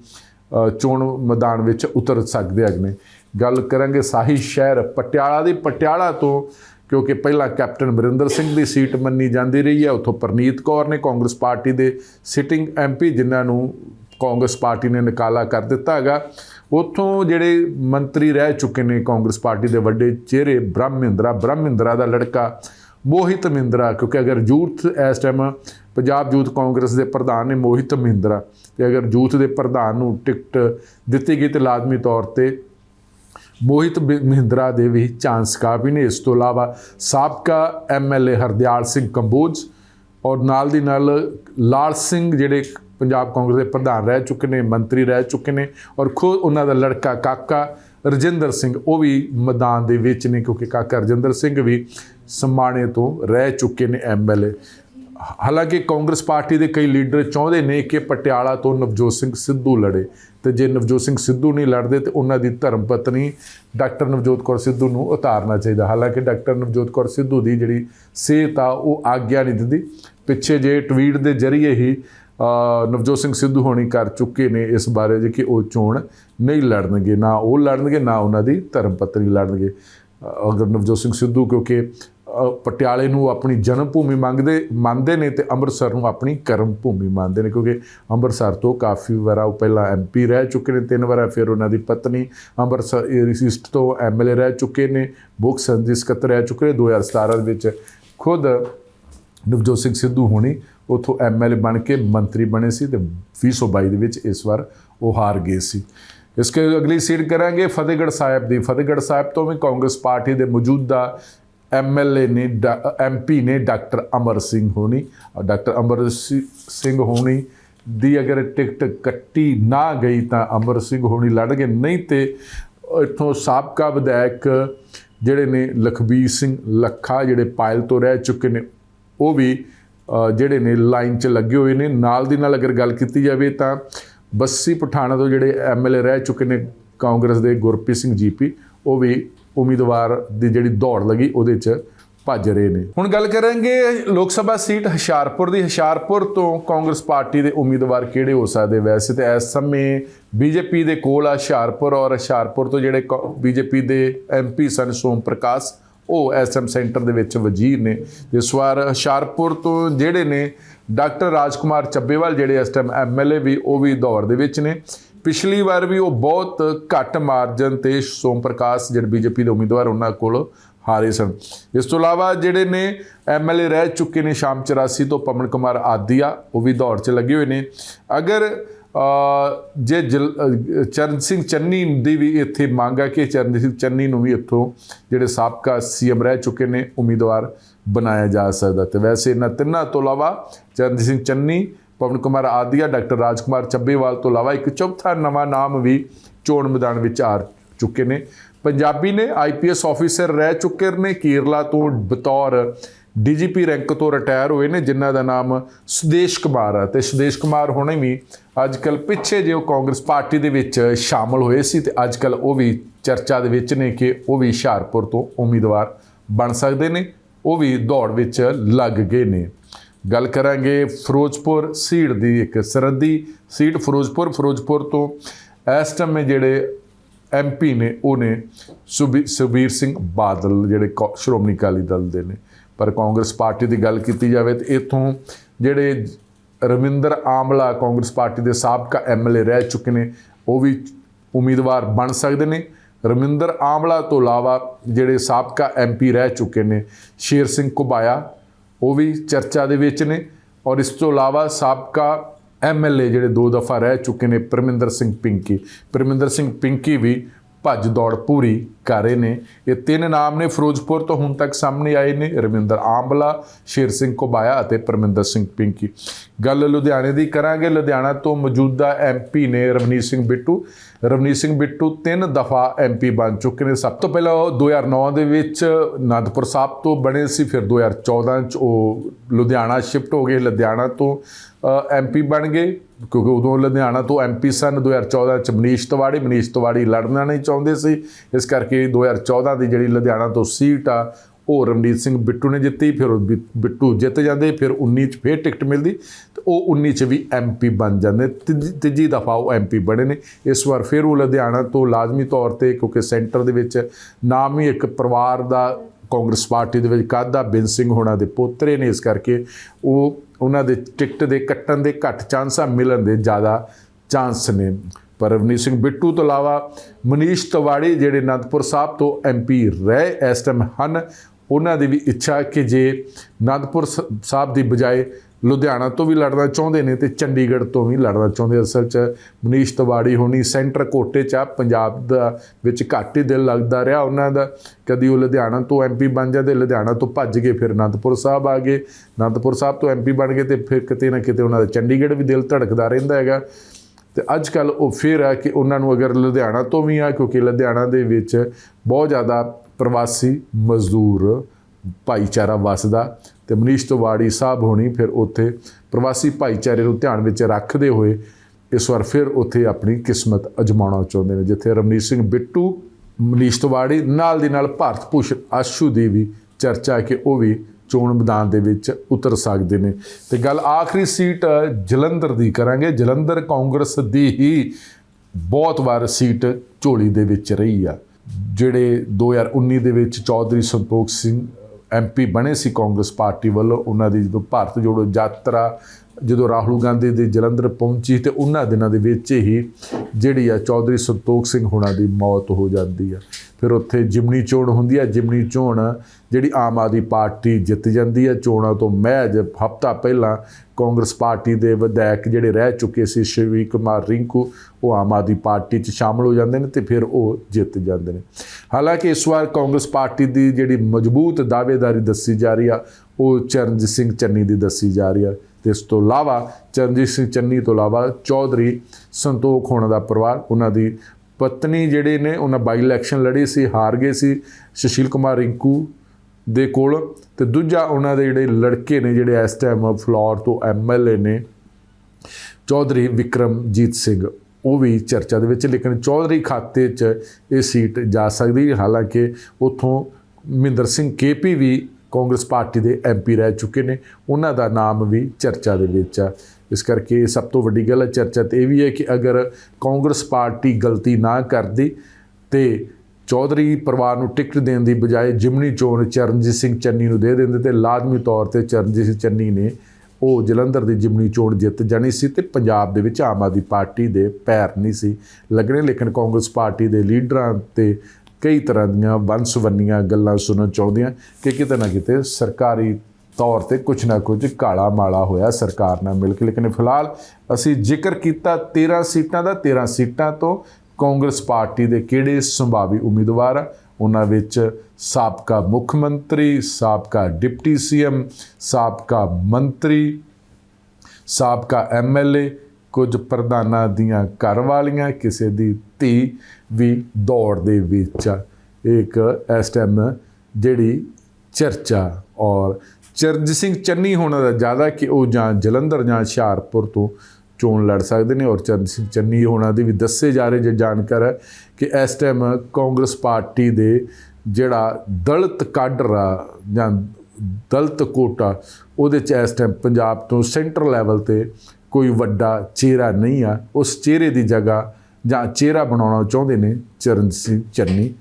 ਚੋਣ ਮੈਦਾਨ ਵਿੱਚ ਉਤਰ ਸਕਦੇ ਹਨ ਗੱਲ ਕਰਾਂਗੇ ਸਾਹੀ ਸ਼ਹਿਰ ਪਟਿਆਲਾ ਦੀ, ਪਟਿਆਲਾ ਤੋਂ, ਕਿਉਂਕਿ ਪਹਿਲਾਂ ਕੈਪਟਨ ਅਮਰਿੰਦਰ ਸਿੰਘ ਦੀ ਸੀਟ ਮੰਨੀ ਜਾਂਦੀ ਰਹੀ ਹੈ, ਉੱਥੋਂ ਪਰਨੀਤ ਕੌਰ ਨੇ ਕਾਂਗਰਸ ਪਾਰਟੀ ਦੇ ਸਿਟਿੰਗ ਐਮਪੀ ਜਿਨ੍ਹਾਂ ਨੂੰ ਕਾਂਗਰਸ ਪਾਰਟੀ ਨੇ ਨਿਕਾਲਾ ਕਰ ਦਿੱਤਾ ਹੈਗਾ। ਉੱਥੋਂ ਜਿਹੜੇ ਮੰਤਰੀ ਰਹਿ ਚੁੱਕੇ ਨੇ ਕਾਂਗਰਸ ਪਾਰਟੀ ਦੇ ਵੱਡੇ ਚਿਹਰੇ, ਬ੍ਰਹਮਿੰਦਰਾ ਬ੍ਰਹਮਿੰਦਰਾ ਦਾ ਲੜਕਾ, ਮੋਹਿਤ ਮਹਿੰਦਰਾ ਕਿਉਂਕਿ ਅਗਰ ਯੂਥ ਇਸ ਟਾਈਮ ਪੰਜਾਬ ਯੂਥ ਕਾਂਗਰਸ ਦੇ ਪ੍ਰਧਾਨ ਨੇ ਮੋਹਿਤ ਮਹਿੰਦਰਾ ਤੇ ਅਗਰ ਯੂਥ ਦੇ ਪ੍ਰਧਾਨ ਨੂੰ ਟਿਕਟ ਦਿੱਤੀ ਗਈ ਤੇ ਲਾਜ਼ਮੀ ਤੌਰ ਤੇ ਮੋਹਿਤ ਬਿ- ਮਹਿੰਦਰਾ ਦੇ ਵੀ ਚਾਂਸ ਕਾਫੀ ਨੇ। ਇਸ ਤੋਂ ਇਲਾਵਾ ਸਾਬਕਾ ਐਮਐਲਏ ਹਰਦਿਆਲ ਸਿੰਘ ਕੰਬੋਜ ਔਰ ਨਾਲ ਦੀ ਨਾਲ ਲਾਲ ਸਿੰਘ ਜਿਹੜੇ ਪੰਜਾਬ ਕਾਂਗਰਸ ਦੇ ਪ੍ਰਧਾਨ ਰਹਿ ਚੁੱਕੇ ਨੇ, ਮੰਤਰੀ ਰਹਿ ਚੁੱਕੇ ਨੇ ਔਰ ਖੁਦ ਉਹਨਾਂ ਦਾ ਲੜਕਾ ਕਾਕਾ ਰਜਿੰਦਰ ਸਿੰਘ, ਉਹ ਵੀ ਮੈਦਾਨ ਦੇ ਵਿੱਚ ਨੇ ਕਿਉਂਕਿ ਕਾਕਾ ਰਜਿੰਦਰ ਸਿੰਘ ਵੀ ਸਮਾਣੇ ਤੋਂ ਰਹਿ ਚੁੱਕੇ ਨੇ ਐਮਐਲਏ ਹਾਲਾਂਕਿ ਕਾਂਗਰਸ ਪਾਰਟੀ ਦੇ ਕਈ ਲੀਡਰ ਚਾਹੁੰਦੇ ਨੇ ਕਿ ਪਟਿਆਲਾ ਤੋਂ ਨਵਜੋਤ ਸਿੰਘ ਸਿੱਧੂ ਲੜੇ ਤੇ ਜੇ ਨਵਜੋਤ ਸਿੰਘ ਸਿੱਧੂ ਨਹੀਂ ਲੜਦੇ ਤੇ ਉਹਨਾਂ ਦੀ ਧਰਮ ਪਤਨੀ ਡਾਕਟਰ ਨਵਜੋਤ ਕੌਰ ਸਿੱਧੂ ਨੂੰ ਉਤਾਰਨਾ ਚਾਹੀਦਾ। ਹਾਲਾਂਕਿ ਡਾਕਟਰ ਨਵਜੋਤ ਕੌਰ ਸਿੱਧੂ ਦੀ ਜਿਹੜੀ ਸਿਹਤ ਆ, ਉਹ ਆਗਿਆ ਨਹੀਂ ਦਿੰਦੀ। ਪਿੱਛੇ ਜੇ ਟਵੀਟ ਦੇ ਜ਼ਰੀਏ ਹੀ ਨਵਜੋਤ ਸਿੰਘ ਸਿੱਧੂ ਹੋਣੀ ਕਰ ਚੁੱਕੇ ਨੇ ਇਸ ਬਾਰੇ ਜੇ ਕਿ ਉਹ ਚੋਣ ਨਹੀਂ ਲੜਨਗੇ। ਨਾ ਉਹ ਲੜਨਗੇ, ਨਾ ਉਹਨਾਂ ਦੀ ਧਰਮ ਪਤਨੀ ਲੜਨਗੇ। ਅਗਰ ਨਵਜੋਤ ਸਿੰਘ ਸਿੱਧੂ ਕਿਉਂਕਿ ਪਟਿਆਲੇ ਨੂੰ ਆਪਣੀ ਜਨਮ ਭੂਮੀ ਮੰਗਦੇ, ਮੰਨਦੇ ਨੇ ਤੇ ਅੰਮ੍ਰਿਤਸਰ ਨੂੰ ਆਪਣੀ ਕਰਮ ਭੂਮੀ ਮੰਨਦੇ ਨੇ ਕਿਉਂਕਿ ਅੰਮ੍ਰਿਤਸਰ ਤੋਂ ਕਾਫੀ ਵਾਰਾ ਉਹ ਪਹਿਲਾਂ ਐਮਪੀ ਰਹਿ ਚੁੱਕੇ ਨੇ, ਤਿੰਨ ਵਾਰਾ ਫਿਰ ਉਹਨਾਂ ਦੀ ਪਤਨੀ ਅੰਮ੍ਰਿਤਸਰ ਈਸਟ ਤੋਂ ਐਮਐਲਏ ਰਹਿ ਚੁੱਕੇ ਨੇ ਬੁੱਕ ਸੰਸਦੀ ਸਕੱਤਰ ਰਹਿ ਚੁੱਕੇ ਨੇ 2017 ਦੇ ਵਿੱਚ ਖੁਦ ਨਵਜੋਤ ਸਿੰਘ ਸਿੱਧੂ ਹੋਣੀ ਉਥੋਂ ਐਮਐਲਏ ਬਣ ਕੇ ਮੰਤਰੀ ਬਣੇ ਸੀ ਤੇ 2022 ਦੇ ਵਿੱਚ ਇਸ ਵਾਰ ਉਹ ਹਾਰ ਗਏ ਸੀ। ਇਸ ਕੇ ਅਗਲੀ ਸੀਟ ਕਰਾਂਗੇ ਫਤਿਹਗੜ੍ਹ ਸਾਹਿਬ ਦੀ। ਫਤਿਹਗੜ੍ਹ ਸਾਹਿਬ ਤੋਂ ਵੀ ਕਾਂਗਰਸ ਪਾਰਟੀ ਦੇ ਮੌਜੂਦਾ ਐਮਐਲਏ ਨੇ ਐਮਪੀ ਨੇ ਡਾਕਟਰ ਅਮਰ ਸਿੰਘ ਹੋਣੀ। ਔਰ ਡਾਕਟਰ ਅਮਰ ਸਿ- ਸਿੰਘ ਹੋਣੀ ਦੀ ਅਗਰ ਟਿਕਟ ਕੱਟੀ ਨਾ ਗਈ ਤਾਂ ਅਮਰ ਸਿੰਘ ਹੋਣੀ ਲੜਨਗੇ ਨਹੀਂ ਤੇ ਇੱਥੋਂ ਸਾਬਕਾ ਵਿਧਾਇਕ ਜਿਹੜੇ ਨੇ ਲਖਬੀਰ ਸਿੰਘ ਲੱਖਾ ਜਿਹੜੇ ਪਾਇਲ ਤੋਂ ਰਹਿ ਚੁੱਕੇ ਨੇ, ਉਹ ਵੀ ਜਿਹੜੇ ਨੇ ਲਾਈਨ 'ਚ ਲੱਗੇ ਹੋਏ ਨੇ। ਨਾਲ ਦੀ ਨਾਲ ਅਗਰ ਗੱਲ ਕੀਤੀ ਜਾਵੇ ਤਾਂ ਬੱਸੀ ਪਠਾਣਾ ਤੋਂ ਜਿਹੜੇ ਐਮਐਲਏ ਰਹਿ ਚੁੱਕੇ ਨੇ ਕਾਂਗਰਸ ਦੇ ਗੁਰਪ੍ਰੀਤ ਸਿੰਘ ਜੀਪੀ ਉਹ ਵੀ ਉਮੀਦਵਾਰ ਦੀ ਜਿਹੜੀ ਦੌੜ ਲੱਗੀ, ਉਹਦੇ 'ਚ ਭੱਜ ਰਹੇ ਨੇ। ਹੁਣ ਗੱਲ ਕਰਾਂਗੇ ਲੋਕ ਸਭਾ ਸੀਟ ਹੁਸ਼ਿਆਰਪੁਰ ਦੀ। ਹੁਸ਼ਿਆਰਪੁਰ ਤੋਂ ਕਾਂਗਰਸ ਪਾਰਟੀ ਦੇ ਉਮੀਦਵਾਰ ਕਿਹੜੇ ਹੋ ਸਕਦੇ? ਵੈਸੇ ਤੇ ਇਸ ਸਮੇਂ ਬੀਜੇਪੀ ਦੇ ਕੋਲ ਆ ਹੁਸ਼ਿਆਰਪੁਰ ਔਰ ਹੁਸ਼ਿਆਰਪੁਰ ਤੋਂ ਜਿਹੜੇ ਬੀਜੇਪੀ ਦੇ ਐਮਪੀ ਸਨ ਸੋਮ ਪ੍ਰਕਾਸ਼, ਉਹ ਐਸਐਮ ਸੈਂਟਰ ਦੇ ਵਿੱਚ ਵਜ਼ੀਰ ਨੇ। ਇਸ ਵਾਰ ਹੁਸ਼ਿਆਰਪੁਰ ਤੋਂ ਜਿਹੜੇ ਨੇ ਡਾਕਟਰ ਰਾਜਕੁਮਾਰ ਚੱਬੇਵਾਲ, ਜਿਹੜੇ ਇਸ ਟਾਈਮ ਐਮਐਲਏ ਵੀ, ਉਹ ਵੀ ਦੌੜ ਦੇ ਵਿੱਚ ਨੇ। ਪਿਛਲੀ ਵਾਰ ਵੀ ਉਹ ਬਹੁਤ ਘੱਟ ਮਾਰਜਨ ਤੇ ਸੋਮ ਪ੍ਰਕਾਸ਼ ਜਿਹੜੇ ਬੀਜੇਪੀ ਦੇ ਉਮੀਦਵਾਰ ਉਹਨਾਂ ਕੋਲ ਹਾਰੇ ਸਨ। ਇਸ ਤੋਂ ਇਲਾਵਾ ਜਿਹੜੇ ਨੇ ਐਮਐਲਏ ਰਹਿ ਚੁੱਕੇ ਨੇ ਸ਼ਾਮ 84 ਤੋਂ ਪਵਨ ਕੁਮਾਰ ਆਦੀਆ ਉਹ ਵੀ ਦੌੜ 'ਚ ਲੱਗੇ ਹੋਏ ਨੇ। ਅਗਰ ਜੇ ਜਲ- ਅ, ਚਰਨ ਸਿੰਘ ਚੰਨੀ ਦੀ ਵੀ ਇੱਥੇ ਮੰਗ ਹੈ ਕਿ ਚਰਨ ਸਿੰਘ ਚੰਨੀ ਨੂੰ ਵੀ ਇੱਥੋਂ ਜਿਹੜੇ ਸਾਬਕਾ ਸੀਐਮ ਰਹਿ ਚੁੱਕੇ ਨੇ ਉਮੀਦਵਾਰ ਬਣਾਇਆ ਜਾ ਸਕਦਾ। ਤੇ ਵੈਸੇ ਇਹਨਾਂ ਤਿੰਨਾਂ ਤੋਂ ਇਲਾਵਾ ਚਰਨ ਸਿੰਘ ਚੰਨੀ ਪਵਨ ਕੁਮਾਰ ਆਦੀਆ, ਡਾਕਟਰ ਰਾਜਕੁਮਾਰ ਚੱਬੇਵਾਲ ਤੋਂ ਇਲਾਵਾ ਇੱਕ ਚੌਥਾ ਨਵਾਂ ਨਾਮ ਵੀ ਚੋਣ ਮੈਦਾਨ ਵਿੱਚ ਆ ਚੁੱਕੇ ਨੇ। ਪੰਜਾਬੀ ਨੇ ਆਈਪੀਐਸ ਆਫੀਸਰ ਰਹਿ ਚੁੱਕੇ ਨੇ ਕੇਰਲਾ ਤੋਂ ਬਤੌਰ ਡੀਜੀਪੀ ਰੈਂਕ ਤੋਂ ਰਿਟਾਇਰ ਹੋਏ ਨੇ, ਜਿਨ੍ਹਾਂ ਦਾ ਨਾਮ ਸੁਦੇਸ਼ ਕੁਮਾਰ ਹੈ ਤੇ ਸੁਦੇਸ਼ ਕੁਮਾਰ ਹੁਣੇ ਵੀ ਅੱਜਕੱਲ ਪਿੱਛੇ ਜੇ ਉਹ ਕਾਂਗਰਸ ਪਾਰਟੀ ਦੇ ਵਿੱਚ ਸ਼ਾਮਲ ਹੋਏ ਸੀ ਤੇ ਅੱਜਕੱਲ ਉਹ ਵੀ ਚਰਚਾ ਦੇ ਵਿੱਚ ਨੇ ਕਿ ਉਹ ਵੀ ਹੁਸ਼ਿਆਰਪੁਰ ਤੋਂ ਉਮੀਦਵਾਰ ਬਣ ਸਕਦੇ ਨੇ, ਉਹ ਵੀ ਦੌੜ ਵਿੱਚ ਲੱਗ ਗਏ ਨੇ। ਗੱਲ ਕਰਾਂਗੇ ਫਿਰੋਜ਼ਪੁਰ ਸੀਟ ਦੀ ਇੱਕ ਸਰਹੱਦੀ ਸੀਟ ਫਿਰੋਜ਼ਪੁਰ ਫਿਰੋਜ਼ਪੁਰ ਤੋਂ। ਇਸ ਟਾਈਮ ਜਿਹੜੇ ਐਮਪੀ ਨੇ, ਉਹ ਨੇ ਸੁਬੀ- ਸੁਖਬੀਰ ਸਿੰਘ ਬਾਦਲ, ਜਿਹੜੇ ਕੌ- ਸ਼੍ਰੋਮਣੀ ਅਕਾਲੀ ਦਲ ਦੇ ਨੇ। ਪਰ ਕਾਂਗਰਸ ਪਾਰਟੀ ਦੀ ਗੱਲ ਕੀਤੀ ਜਾਵੇ ਤੇ ਇਥੋਂ ਜਿਹੜੇ ਰਵਿੰਦਰ ਆਮਲਾ ਕਾਂਗਰਸ ਪਾਰਟੀ ਦੇ ਸਾਬਕਾ ਐਮਐਲਏ ਰਹਿ ਚੁੱਕੇ ਨੇ, ਉਹ ਵੀ ਉਮੀਦਵਾਰ ਬਣ ਸਕਦੇ ਨੇ। ਰਵਿੰਦਰ ਆਮਲਾ ਤੋਂ ਇਲਾਵਾ ਜਿਹੜੇ ਸਾਬਕਾ ਐਮਪੀ ਰਹਿ ਚੁੱਕੇ ਨੇ, ਸ਼ੇਰ ਸਿੰਘ ਕੁਬਾਇਆ ਉਹ ਵੀ ਚਰਚਾ ਦੇ ਵਿੱਚ ਨੇ। ਔਰ ਇਸ ਤੋਂ ਇਲਾਵਾ ਸਾਬਕਾ ਐਮਐਲਏ ਜਿਹੜੇ ਦੋ ਦਫਾ ਰਹਿ ਚੁੱਕੇ ਨੇ, ਪਰਮਿੰਦਰ ਸਿੰਘ ਪਿੰਕੀ। ਪਰਮਿੰਦਰ ਸਿੰਘ ਪਿੰਕੀ ਵੀ ਭੱਜ ਦੌੜ ਪੂਰੀ ਕਰ ਰਹੇ ਨੇ। ਇਹ ਤਿੰਨ ਨਾਮ ਨੇ ਫਿਰੋਜ਼ਪੁਰ ਤੋਂ ਹੁਣ ਤੱਕ ਸਾਹਮਣੇ ਆਏ ਨੇ, ਰਵਿੰਦਰ ਆਂਬਲਾ, ਸ਼ੇਰ ਸਿੰਘ ਕੁਬਾਇਆ ਅਤੇ ਪਰਮਿੰਦਰ ਸਿੰਘ ਪਿੰਕੀ। ਗੱਲ ਲੁਧਿਆਣੇ ਦੀ ਕਰਾਂਗੇ। ਲੁਧਿਆਣਾ ਤੋਂ ਮੌਜੂਦਾ ਐਮਪੀ ਨੇ ਰਵਨੀਤ ਸਿੰਘ ਬਿੱਟੂ। ਰਵਨੀਤ ਸਿੰਘ ਬਿੱਟੂ ਤਿੰਨ ਦਫਾ ਐਮਪੀ ਬਣ ਚੁੱਕੇ ਨੇ। ਸਭ ਤੋਂ ਪਹਿਲਾਂ ਉਹ 2009 ਦੇ ਵਿੱਚ ਅਨੰਦਪੁਰ ਸਾਹਿਬ ਤੋਂ ਬਣੇ ਸੀ, ਫਿਰ 2014 ਚ ਉਹ ਲੁਧਿਆਣਾ ਸ਼ਿਫਟ ਹੋ ਗਏ। ਲੁਧਿਆਣਾ ਤੋਂ ਐਮਪੀ ਬਣ ਗਏ। ਕਿਉਂਕਿ ਉਦੋਂ ਲੁਧਿਆਣਾ ਤੋਂ ਐਮਪੀ ਸਨ 2014 ਚ ਮਨੀਸ਼ ਤਿਵਾੜੀ ਮਨੀਸ਼ ਤਿਵਾੜੀ ਲੜਨਾ ਨਹੀਂ ਚਾਹੁੰਦੇ ਸੀ। ਇਸ ਕਰਕੇ 2014 ਦੀ ਜਿਹੜੀ ਲੁਧਿਆਣਾ ਤੋਂ ਸੀਟ ਆ, ਉਹ ਰਮਨੀਤ ਸਿੰਘ ਬਿੱਟੂ ਨੇ ਜਿੱਤੀ, ਫਿਰ ਉਹ ਬਿ- ਬਿੱਟੂ ਜਿੱਤ ਜਾਂਦੇ, ਫਿਰ 19 ਚ ਫਿਰ ਟਿਕਟ ਮਿਲਦੀ, ਤੇ ਉਹ 19 ਚ ਵੀ ਐਮਪੀ ਬਣ ਜਾਂਦੇ। ਤੀਜੀ- ਤੀਜੀ ਦਫਾ ਉਹ ਐਮਪੀ ਬਣੇ ਨੇ। ਇਸ ਵਾਰ ਫਿਰ ਉਹ ਲੁਧਿਆਣਾ ਤੋਂ ਲਾਜ਼ਮੀ ਤੌਰ ਤੇ, ਕਿਉਂਕਿ ਸੈਂਟਰ ਦੇ ਵਿੱਚ ਨਾਮ ਹੀ ਇੱਕ ਪਰਿਵਾਰ ਦਾ ਕਾਂਗਰਸ ਪਾਰਟੀ ਦੇ ਵਿੱਚ ਕਾਦਾ ਬਿਨ ਸਿੰਘ ਹੋਣਾ ਦੇ ਪੋਤਰੇ ਨੇ, ਇਸ ਕਰਕੇ ਉਹ ਉਹਨਾਂ ਦੇ ਟਿਕਟ ਦੇ ਕੱਟਣ ਦੇ ਘੱਟ ਚਾਂਸ ਮਿਲਣ ਦੇ ਜ਼ਿਆਦਾ ਚਾਂਸ ਨੇ। ਪਰ ਰਵਨੀਤ ਸਿੰਘ ਬਿੱਟੂ ਤੋਂ ਇਲਾਵਾ ਮਨੀਸ਼ ਤਿਵਾੜੀ ਜਿਹੜੇ ਅਨੰਦਪੁਰ ਸਾਹਿਬ ਤੋਂ ਐਮਪੀ ਰਹੇ ਇਸ ਟਾਈਮ ਹਨ, ਉਹਨਾਂ ਦੀ ਵੀ ਇੱਛਾ ਕਿ ਜੇ ਅਨੰਦਪੁਰ ਸ- ਸਾਹਿਬ ਦੀ ਬਜਾਏ ਲੁਧਿਆਣਾ ਤੋਂ ਵੀ ਲੜਨਾ ਚਾਹੁੰਦੇ ਨੇ ਤੇ ਚੰਡੀਗੜ੍ਹ ਤੋਂ ਵੀ ਲੜਨਾ ਚਾਹੁੰਦੇ ਅਸਲ 'ਚ ਮਨੀਸ਼ ਤਿਵਾੜੀ ਹੋਣੀ ਸੈਂਟਰ ਕੋਟੇ 'ਚ ਆ। ਪੰਜਾਬ ਦਾ ਵਿੱਚ ਘੱਟ ਹੀ ਦਿਲ ਲੱਗਦਾ ਰਿਹਾ ਉਹਨਾਂ ਦਾ। ਕਦੀ ਉਹ ਲੁਧਿਆਣਾ ਤੋਂ ਐਮਪੀ ਬਣ ਜਾਂਦੇ, ਲੁਧਿਆਣਾ ਤੋਂ ਭੱਜ ਗਏ ਫਿਰ ਅਨੰਦਪੁਰ ਸਾਹਿਬ ਆ ਗਏ। ਅਨੰਦਪੁਰ ਸਾਹਿਬ ਤੋਂ ਐਮਪੀ ਬਣ ਗਏ ਤੇ ਫਿਰ ਕਿਤੇ ਨਾ ਕਿਤੇ ਉਹਨਾਂ ਦਾ ਚੰਡੀਗੜ੍ਹ ਵੀ ਦਿਲ ਧੜਕਦਾ ਰਹਿੰਦਾ ਹੈਗਾ। ਤੇ ਅੱਜ ਕੱਲ ਉਹ ਫਿਰ ਆ ਕਿ ਉਹਨਾਂ ਨੂੰ ਅਗਰ ਲੁਧਿਆਣਾ ਤੋਂ ਵੀ ਆ, ਕਿਉਂਕਿ ਲੁਧਿਆਣਾ ਦੇ ਵਿੱਚ ਬਹੁਤ ਜ਼ਿਆਦਾ ਪ੍ਰਵਾਸੀ ਮਜ਼ਦੂਰ ਭਾਈਚਾਰਾ ਵਸਦਾ। ਤੇ ਮਨੀਸ਼ ਤਿਵਾੜੀ ਸਾਹਿਬ ਹੋਣੀ ਫਿਰ ਉੱਥੇ ਪ੍ਰਵਾਸੀ ਭਾਈਚਾਰੇ ਨੂੰ ਧਿਆਨ ਵਿੱਚ ਰੱਖਦੇ ਹੋਏ ਇਸ ਵਾਰ ਫਿਰ ਉੱਥੇ ਆਪਣੀ ਕਿਸਮਤ ਅਜਮਾਉਣਾ ਚਾਹੁੰਦੇ ਨੇ, ਜਿੱਥੇ ਰਮਨੀਤ ਸਿੰਘ ਬਿੱਟੂ, ਮਨੀਸ਼ ਤਿਵਾੜੀ ਨਾਲ ਦੀ ਨਾਲ ਭਾਰਤ ਭੂਸ਼ਣ ਆਸ਼ੂ ਦੀ ਵੀ ਚਰਚਾ ਕਿ ਉਹ ਵੀ ਚੋਣ ਮੈਦਾਨ ਦੇ ਵਿੱਚ ਉਤਰ ਸਕਦੇ ਨੇ। ਤੇ ਗੱਲ ਆਖਰੀ ਸੀਟ ਜਲੰਧਰ ਦੀ ਕਰਾਂਗੇ। ਜਲੰਧਰ ਕਾਂਗਰਸ ਦੀ ਹੀ ਬਹੁਤ ਵਾਰ ਸੀਟ ਝੋਲੀ ਦੇ ਵਿੱਚ ਰਹੀ ਆ, ਜਿਹੜੇ 2019 ਦੇ ਵਿੱਚ ਚੌਧਰੀ ਸੰਤੋਖ ਸਿੰਘ ਐਮਪੀ ਬਣੇ ਸੀ ਕਾਂਗਰਸ ਪਾਰਟੀ ਵੱਲੋਂ, ਉਹਨਾਂ ਦੀ ਜਦੋਂ ਭਾਰਤ ਜੋੜੋ ਯਾਤਰਾ, ਜਦੋਂ ਰਾਹੁਲ ਗਾਂਧੀ ਦੀ ਜਲੰਧਰ ਪਹੁੰਚੀ ਤੇ ਉਹਨਾਂ ਦਿਨਾਂ ਦੇ ਵਿੱਚ ਹੀ ਜਿਹੜੀ ਆ ਚੌਧਰੀ ਸੰਤੋਖ ਸਿੰਘ ਹੁਣਾਂ ਦੀ ਮੌਤ ਹੋ ਜਾਂਦੀ ਆ। ਫਿਰ ਉੱਥੇ ਜਿਮਨੀ ਚੋਣ ਹੁੰਦੀ ਆ, ਜਿਮਨੀ ਚੋਣ ਜਿਹੜੀ ਆਮ ਆਦਮੀ ਪਾਰਟੀ ਜਿੱਤ ਜਾਂਦੀ ਆ, ਚੋਣਾਂ ਤੋਂ ਮਹਿਜ ਹਫ਼ਤਾ ਪਹਿਲਾਂ ਕਾਂਗਰਸ ਪਾਰਟੀ ਦੇ ਵਿਧਾਇਕ ਜਿਹੜੇ ਰਹਿ ਚੁੱਕੇ ਸੀ ਸ਼ਿਵੀ ਕੁਮਾਰ ਰਿੰਕੂ, ਉਹ ਆਮ ਆਦਮੀ ਪਾਰਟੀ 'ਚ ਸ਼ਾਮਲ ਹੋ ਜਾਂਦੇ ਨੇ ਤੇ ਫਿਰ ਉਹ ਜਿੱਤ ਜਾਂਦੇ ਨੇ। ਹਾਲਾਂਕਿ ਇਸ ਵਾਰ ਕਾਂਗਰਸ ਪਾਰਟੀ ਦੀ ਜਿਹੜੀ ਮਜ਼ਬੂਤ ਦਾਅਵੇਦਾਰੀ ਦੱਸੀ ਜਾ ਰਹੀ ਆ, ਉਹ ਚਰਨਜੀਤ ਸਿੰਘ ਚੰਨੀ ਦੀ ਦੱਸੀ ਜਾ ਰਹੀ ਆ। ਤੇ ਇਸ ਤੋਂ ਇਲਾਵਾ ਚਰਨਜੀਤ ਸਿੰਘ ਚੰਨੀ ਤੋਂ ਇਲਾਵਾ ਚੌਧਰੀ ਸੰਤੋਖ ਹੋਣਾ ਦਾ ਪਰਿਵਾਰ, ਉਹਨਾਂ ਦੀ ਪਤਨੀ ਜਿਹੜੇ ਨੇ, ਉਹਨਾਂ ਬਾਈ ਇਲੈਕਸ਼ਨ ਲੜੀ ਸੀ, ਹਾਰ ਗਏ ਸੀ। ਸੁਸ਼ੀਲ ਕੁਮਾਰ ਰਿੰਕੂ ਦੇ ਕੋਲ। ਤੇ ਦੂਜਾ ਉਹਨਾਂ ਦੇ ਜਿਹੜੇ ਲੜਕੇ ਨੇ, ਜਿਹੜੇ ਇਸ ਟਾਈਮ ਫਲੋਰ ਤੋਂ ਐਮਐਲਏ ਨੇ, ਚੌਧਰੀ ਵਿਕਰਮਜੀਤ ਸਿੰਘ, ਉਹ ਵੀ ਚਰਚਾ ਦੇ ਵਿੱਚ ਲੇਕਿਨ ਚੌਧਰੀ ਖਾਤੇ 'ਚ ਇਹ ਸੀਟ ਜਾ ਸਕਦੀ ਹਾਲਾਂਕਿ ਉਥੋਂ ਮਹਿੰਦਰ ਸਿੰਘ ਕੇਪੀ ਵੀ ਕਾਂਗਰਸ ਪਾਰਟੀ ਦੇ ਐਮਪੀ ਰਹਿ ਚੁੱਕੇ ਨੇ। ਉਹਨਾਂ ਦਾ ਨਾਮ ਵੀ ਚਰਚਾ ਦੇ ਵਿੱਚ ਆ। ਇਸ ਕਰਕੇ ਸਭ ਤੋਂ ਵੱਡੀ ਗੱਲ ਹੈ, ਚਰਚਾ ਤੇ ਇਹ ਵੀ ਹੈ ਕਿ ਅਗਰ ਕਾਂਗਰਸ ਪਾਰਟੀ ਗਲਤੀ ਨਾ ਕਰਦੀ ਤੇ ਚੌਧਰੀ ਪਰਿਵਾਰ ਨੂੰ ਟਿਕਟ ਦੇਣ ਦੀ ਬਜਾਏ ਜਿਮਨੀ ਚੋਣ ਚਰਨਜੀਤ ਸਿੰਘ ਚੰਨੀ ਨੂੰ ਦੇ ਦਿੰਦੇ ਤੇ ਲਾਜ਼ਮੀ ਤੌਰ ਤੇ ਚਰਨਜੀਤ ਸਿੰਘ ਚੰਨੀ ਨੇ ਉਹ ਜਲੰਧਰ ਦੀ ਜਿਮਨੀ ਚੋਣ ਜਿੱਤ ਜਾਣੀ ਸੀ ਤੇ ਪੰਜਾਬ ਦੇ ਵਿੱਚ ਆਮ ਆਦਮੀ ਪਾਰਟੀ ਦੇ ਪੈਰ ਨਹੀਂ ਸੀ ਲੱਗਣੇ, ਲੇਕਿਨ ਕਾਂਗਰਸ ਪਾਰਟੀ ਦੇ ਲੀਡਰਾਂ ਤੇ ਕਈ ਤਰ੍ਹਾਂ ਦੀਆਂ ਵੰਸਵੰਨੀਆਂ ਗੱਲਾਂ ਸੁਣਨ ਚਾਹੁੰਦੀਆਂ ਕਿ ਕਿਤੇ ਨਾ ਕਿਤੇ ਸਰਕਾਰੀ ਤੌਰ ਤੇ ਕੁਝ ਨਾ ਕੁਝ ਕਾਲਾ ਮਾਲਾ ਹੋਇਆ ਸਰਕਾਰ ਨਾਲ ਮਿਲ ਕੇ। ਲੇਕਿਨ ਫਿਲਹਾਲ ਅਸੀਂ ਜ਼ਿਕਰ ਕੀਤਾ 13 ਸੀਟਾਂ ਦਾ 13 ਸੀਟਾਂ ਤੋਂ ਕਾਂਗਰਸ ਪਾਰਟੀ ਦੇ ਕਿਹੜੇ ਸੰਭਾਵੀ ਉਮੀਦਵਾਰ ਆ? ਉਹਨਾਂ ਵਿੱਚ ਸਾਬਕਾ ਮੁੱਖ ਮੰਤਰੀ, ਸਾਬਕਾ ਡਿਪਟੀ ਸੀਐਮ, ਸਾਬਕਾ ਮੰਤਰੀ, ਸਾਬਕਾ ਐਮਐਲਏ ਕੁਝ ਪ੍ਰਧਾਨਾਂ ਦੀਆਂ ਘਰ ਵਾਲੀਆਂ, ਕਿਸੇ ਦੀ ਧੀ ਵੀ ਦੌੜ ਦੇ ਵਿੱਚ ਆ। ਇੱਕ ਇਸ ਟਾਈਮ ਜਿਹੜੀ ਚਰਚਾ ਔਰ ਚਰਨਜੀਤ ਸਿੰਘ ਚੰਨੀ ਹੋਣਾ ਦਾ ਜ਼ਿਆਦਾ ਕਿ ਉਹ ਜਾਂ ਜਲੰਧਰ ਜਾਂ ਹੁਸ਼ਿਆਰਪੁਰ ਤੋਂ ਚੋਣ ਲੜ ਸਕਦੇ ਨੇ ਔਰ ਚਰਨਜੀਤ ਸਿੰਘ ਚੰਨੀ ਹੋਣਾ ਦੇ ਵੀ ਦੱਸੇ ਜਾ ਰਹੇ ਜੇ ਜਾਣਕਾਰ ਹੈ ਕਿ ਇਸ ਟਾਈਮ ਕਾਂਗਰਸ ਪਾਰਟੀ ਦੇ ਜਿਹੜਾ ਦਲਿਤ ਕਾਡਰ ਆ ਜਾਂ ਦਲਤ ਕੋਟਾ, ਉਹਦੇ ਚ ਇਸ ਟਾਈਮ ਪੰਜਾਬ ਤੋਂ ਸੈਂਟਰ ਲੈਵਲ ਤੇ ਕੋਈ ਵੱਡਾ ਚਿਹਰਾ ਨਹੀਂ ਆ। ਉਸ ਚਿਹਰੇ ਦੀ ਜਗ੍ਹਾ ਜਾਂ ਚਿਹਰਾ ਬਣਾਉਣਾ ਚਾਹੁੰਦੇ ਨੇ ਚਰਨ ਸਿੰਘ ਚੰਨੀ।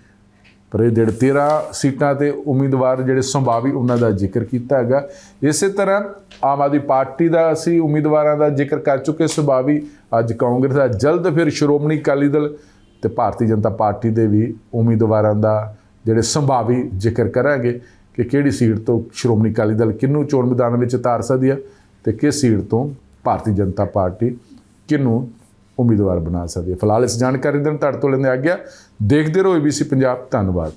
ਪਰ ਇਹ ਜਿਹੜੇ 13 ਸੀਟਾਂ ਤੇ ਉਮੀਦਵਾਰ ਜਿਹੜੇ ਸੰਭਾਵੀ ਉਹਨਾਂ ਦਾ ਜ਼ਿਕਰ ਕੀਤਾ ਹੈਗਾ। ਇਸੇ ਤਰ੍ਹਾਂ ਆਮ ਆਦਮੀ ਪਾਰਟੀ ਦਾ ਅਸੀਂ ਉਮੀਦਵਾਰਾਂ ਦਾ ਜ਼ਿਕਰ ਕਰ ਚੁੱਕੇ ਸੰਭਾਵੀ ਅੱਜ ਕਾਂਗਰਸ ਦਾ ਜਲਦ ਫਿਰ ਸ਼੍ਰੋਮਣੀ ਅਕਾਲੀ ਦਲ ਤੇ ਭਾਰਤੀ ਜਨਤਾ ਪਾਰਟੀ ਦੇ ਵੀ ਉਮੀਦਵਾਰਾਂ ਦਾ ਜਿਹੜੇ ਸੰਭਾਵੀ ਜ਼ਿਕਰ ਕਰਾਂਗੇ ਕਿ ਕਿਹੜੀ ਸੀਟ ਤੋਂ ਸ਼੍ਰੋਮਣੀ ਅਕਾਲੀ ਦਲ ਕਿਹਨੂੰ ਚੋਣ ਮੈਦਾਨ ਵਿੱਚ ਉਤਾਰ ਸਕਦੀ ਹੈ ਤੇ ਕਿਸ ਸੀਟ ਤੋਂ ਭਾਰਤੀ ਜਨਤਾ ਪਾਰਟੀ ਕਿਹਨੂੰ ਉਮੀਦਵਾਰ ਬਣਾ ਸਕਦੀ ਹੈ। ਫਿਲਹਾਲ ਇਸ ਜਾਣਕਾਰੀ ਦੇ ਨਾਲ ਤੁਹਾਡੇ ਤੋਂ ਲੈਂਦੇ ਆ ਗਿਆ ਦੇਖਦੇ ਰਹੋ ABC ਪੰਜਾਬ। ਧੰਨਵਾਦ।